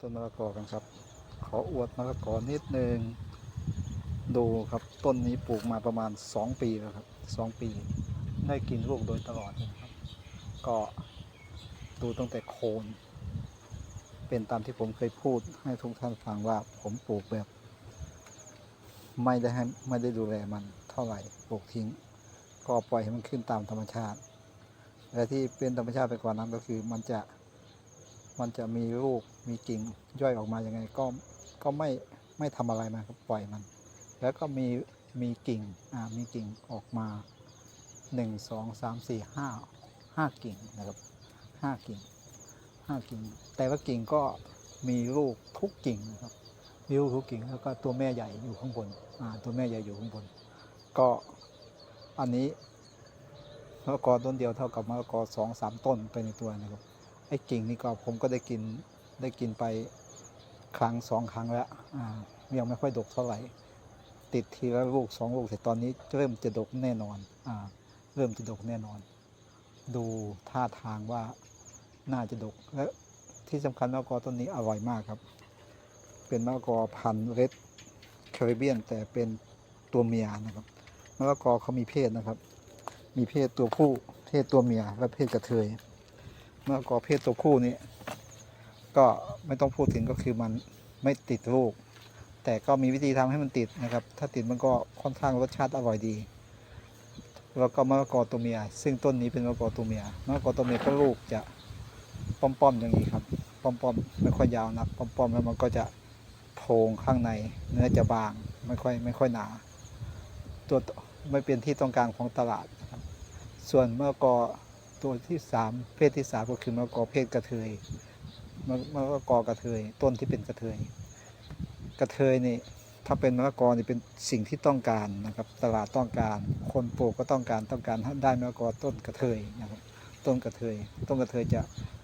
ต้นมะละกอกันครับ ขออวดมะละกอนิดนึง ดูครับต้นนี้ปลูกมาประมาณ 2 ปีแล้วครับ 2 ปี ได้กินลูกโดยตลอดนะครับ ก็ดูตั้งแต่โคน เป็นตามที่ผมเคยพูดให้ทุกท่านฟังว่าผมปลูกแบบ ไม่ได้ให้ไม่ได้ดูแลมันเท่าไหร่ปลูกทิ้ง ก็ปล่อยให้มันขึ้นตามธรรมชาติ และที่เป็นธรรมชาติไปกว่านั้นก็คือมันจะ มันจะมีลูกมีกิ่งย่อยออกมายังไงก็ก็ไม่ไม่ทำอะไรมันครับปล่อยมัน แล้วก็มีมีกิ่งอ่ามีกิ่งออกมาหนึ่งสองสามสี่ห้าห้ากิ่งนะครับห้ากิ่งห้ากิ่ง แต่ละกิ่งก็มีลูกทุกกิ่งนะครับมีลูกทุกกิ่งแล้วก็ตัวแม่ใหญ่อยู่ข้างบนอ่าตัวแม่ใหญ่อยู่ข้างบน ก็อันนี้มะละกอต้นเดียวเท่ากับมะละกอสองสามต้นไปในตัวนะครับ ไอ้กิ่งนี่ก็ผมก็ได้กินได้กินไปครั้งสองครั้งแล้วยังไม่ค่อยดกเท่าไหร่ ติดทีละลูกสองลูกแต่ตอนนี้เริ่มจะดกแน่นอนอเริ่มจะดกแน่นอน ดูท่าทางว่าน่าจะดกและที่สำคัญมะละกอต้นนี้อร่อยมากครับ เป็นมะละกอพันธุ์เรดแคริเบียนแต่เป็นตัวเมียนะครับมะละกอเขามีเพศนะครับ มีเพศตัวผู้เพศตัวเมียและเพศกระเทย มะละกอเพศตัวคู่นี้ ก็ไม่ต้องพูดถึงก็คือมันไม่ติดลูก แต่ก็มีวิธีทำให้มันติดนะครับ ถ้าติดมันก็ค่อนข้างรสชาติอร่อยดี แล้วก็มะละกอตัวเมีย ซึ่งต้นนี้เป็นมะละกอตัวเมียมะละกอตัวเมียก็ลูกจะป้อมๆอย่างนี้ครับ ป้อมๆไม่ค่อยยาวนักป้อมๆแล้วมันก็จะโพงข้างใน เนื้อจะบางไม่ค่อยไม่ค่อยหนา ตัวไม่เป็นที่ต้องการของตลาดนะครับ ส่วนมะละกอ ตัวที่สามเพศที่สามก็คือมะละกอเพศกระเทยมะมะกอกระเทย ต้นที่เป็นกระเทย กระเทยนี่ถ้าเป็นมะละกอนี่เป็นสิ่งที่ต้องการนะครับ ตลาดต้องการ คนปลูกก็ต้องการต้องการได้มะละกอต้นกระเทยนะครับ ต้นกระเทย ต้นกระเทยจะ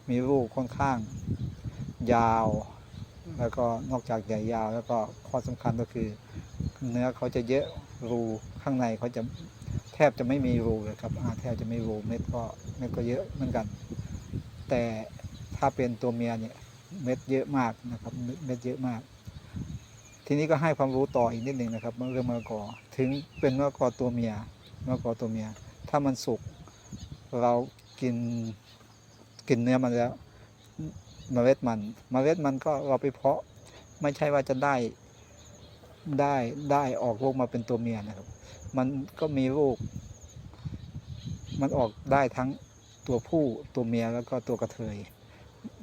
มีลูกค่อนข้างยาว แล้วก็นอกจากใหญ่ยาว แล้วก็ข้อสำคัญก็คือ เนื้อเขาจะเยอะรูข้างในเขาจะ บจะไม่มีรูเลยครับอ่าแทบจะไม่รูเม็ดก็เม็ดก็เยอะเหมือนกัน แต่ถ้าเป็นตัวเมียเนี่ยเม็ดเยอะมากนะครับเม็ดเยอะมาก ทีนี้ก็ให้ความรู้ต่ออีกนิดหนึ่งนะครับเรื่องมะละกอถึงเป็นมะละกอตัวเมียมะละกอตัวเมีย ถ้ามันสุกเรากินกินเนื้อมันแล้วเมล็ดมันเมล็ดมันก็เราไปเพาะไม่ใช่ว่าจะได้ ได้ได้ออกลูกมาเป็นตัวเมียนะครับ มันก็มีลูก มันออกได้ทั้งตัวผู้ตัวเมียแล้วก็ตัวกระเทย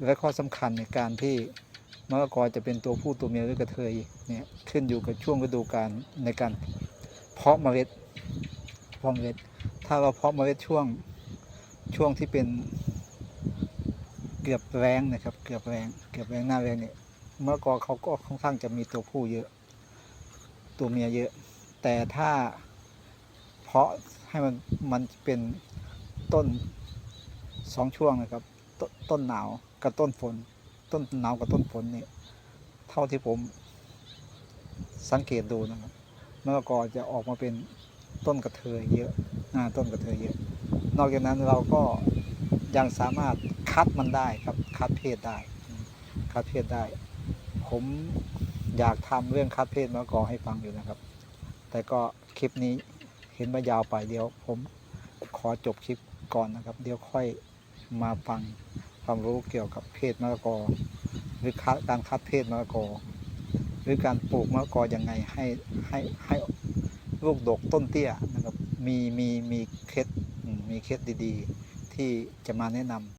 และข้อสำคัญในการที่มะละกอจะเป็นตัวผู้ตัวเมียหรือกระเทยเนี่ยขึ้นอยู่กับช่วงฤดูกาลในการเพาะเมล็ดเพาะเมล็ด ถ้าเราเพาะเมล็ดช่วงช่วงที่เป็นเกือบแรงนะครับ เกือบแรงเกือบแรงหน้าแรงเนี่ยมะละกอเขาก็ค่อนข้างจะมีตัวผู้เยอะ ตัวเมียเยอะ แต่ถ้าเพาะให้มันมันเป็นต้นสองช่วงนะครับตต้นหนาวกับต้นฝน ต้นหนาวกับต้นฝนเนี่ยเท่าที่ผมสังเกตดูนะครับมะละกอจะออกมาเป็นต้นกระเทยเยอะอ่าต้นกระเทยเยอะ นอกจากนั้นเราก็ยังสามารถคัดมันได้ครับคัดเพศได้คัดเพศได้ ผม อยากทำเรื่องคัดเพศมะกอให้ฟังอยู่นะครับ แต่ก็คลิปนี้เห็นว่ายาวไปเดี๋ยว ผมขอจบคลิปก่อนนะครับ เดี๋ยวค่อยมาฟังความรู้เกี่ยวกับเพศมะกอ หรือคัดการคัดเพศมะกอ หรือการปลูกมะกอยังไงให้ให้ให้ลูกดกต้นเตี้ยนะครับ มีมีมีเคล็ดมมีเคล็ดดีๆ ที่จะมาแนะนำ